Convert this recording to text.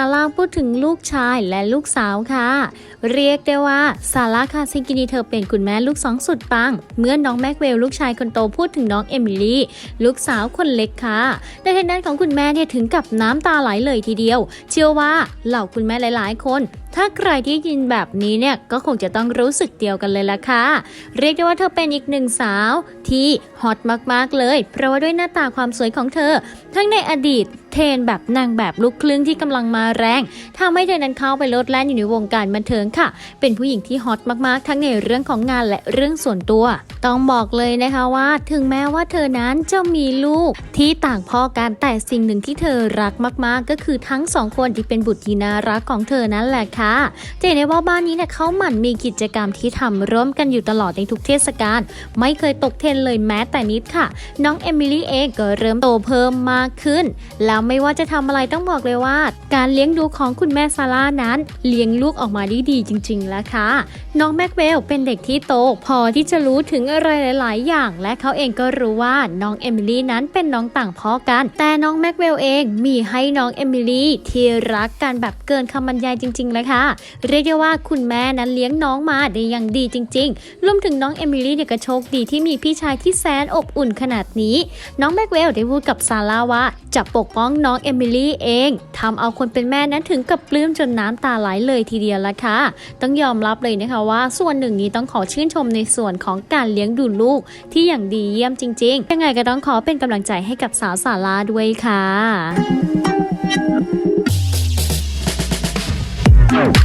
างพูดถึงลูกชายและลูกสาวค่ะ เรียกได้ว่าซาร่าคาซิงกินีเธอเป็นคุณแม่ลูกสองสุดปัง เมื่อน้องแม็กเวลลูกชายคนโตพูดถึงน้องเอมิลี่ลูกสาวคนเล็กค่ะในทางด้านของคุณแม่เนี่ยถึงกับน้ำตาไหลเลยทีเดียว เชื่อว่าเหล่าคุณแม่หลาย ๆ คน ถ้าใครที่ยินแบบนี้เนี่ยก็คงจะต้องรู้สึกเดียวกันเลยละค่ะ เรียกได้ว่าเธอเป็นอีกหนึ่งสาวที่ฮอตมากๆเลย เพราะว่าด้วยหน้าตาความสวยของเธอ ทั้งในอดีต เทรนแบบนางแบบลูกครึ่งที่กำลังมาแรงทำให้เธอนั้นเข้าไปโลดแล่นอยู่ในวงการบันเทิงค่ะ เป็นผู้หญิงที่ฮอตมากๆ ทั้งในเรื่องของงานและเรื่องส่วนตัว ต้องบอกเลยนะคะว่า ถึงแม้ว่าเธอนั้นจะมีลูกที่ต่างพ่อกันแต่สิ่งหนึ่งที่เธอรักมากๆ ก็คือทั้งสองคนที่เป็นบุตรที่น่ารักของเธอนั่นแหละค่ะจะเห็นได้ว่าบ้านนี้เนี่ยเขาหมั่นมีกิจกรรมที่ทำร่วมกันอยู่ตลอดในทุกเทศกาลไม่เคยตกเทรนเลยแม้แต่นิดค่ะ น้องเอมิลี่เองก็เริ่มโตเพิ่มมากขึ้นแล้วไม่ว่าจะทำอะไรต้องบอกเลยว่า การเลี้ยงดูของคุณแม่ซาร่านั้น เลี้ยงลูกออกมาได้ดีจริงๆแล้วค่ะ น้องแม็กเวลเป็นเด็กที่โต พอที่จะรู้ถึงอะไรหลาย ๆ อย่าง และเขาเองก็รู้ว่าน้องเอมิลี่นั้นเป็นน้องต่างพ่อกัน แต่น้องแม็กเวลเองมีให้น้องเอมิลี่ที่รักกันแบบเกินคำบรรยายจริง ๆ เลยค่ะ เรียกได้ว่าคุณแม่นั้นเลี้ยงน้องมาได้อย่างดีจริง ๆ รวมถึงน้องเอมิลี่เนี่ยก็โชคดีที่มีพี่ชายที่แสนอบอุ่นขนาดนี้ น้องแม็กเวลได้พูดกับซาร่าว่า จะปกป้องน้องเอมิลี่เองทำเอาคนเป็นแม่นั้นถึงกับปลื้มจนน้ำตาไหลเลยทีเดียวละค่ะ ต้องยอมรับเลยนะคะว่าส่วนหนึ่งนี้ต้องขอชื่นชมในส่วนของการเลี้ยงดูลูกที่อย่างดีเยี่ยมจริงๆ ยังไงก็ต้องขอเป็นกำลังใจให้กับสาวสาราด้วยค่ะ Oh.